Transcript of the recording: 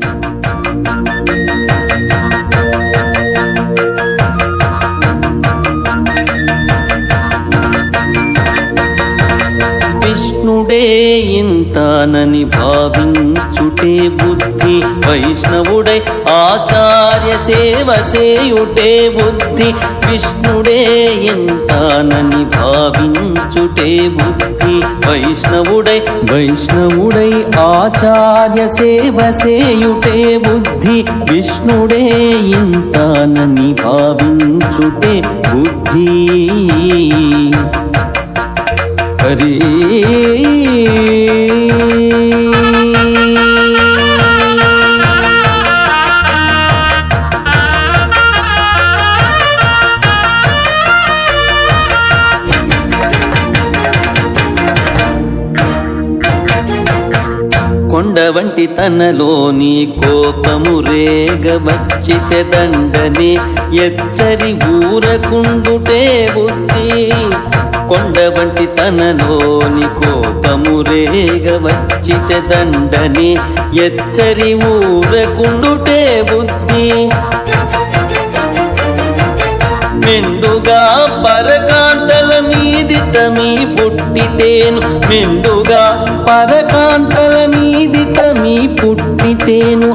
Thank you. విష్ణుడే ఇంతానని భావించుటే బుద్ధి. వైష్ణవుడై ఆచార్య సేవ సేయుటే బుద్ధి. విష్ణుడే ఇంతానని భావించుటే బుద్ధి. వైష్ణవుడై వైష్ణవుడై ఆచార్య సేవ సేయుటే బుద్ధి. విష్ణుడే ఇంతానని భావించుటే బుద్ధి. హరి కొండ వంటి తనలోని కోపము రేగవచ్చితే దండని ఎచ్చరి ఊరకుండుటే బుద్ధి కొండ వంటి తనలోని కోపము రేగవచ్చితే దండని ఎచ్చరి ఊరకుండుటే బుద్ధి. మెండుగా పరకాంతల మీది తమి పుట్టితేను మెండుగా పరకాంతల మీది తమి పుట్టితేను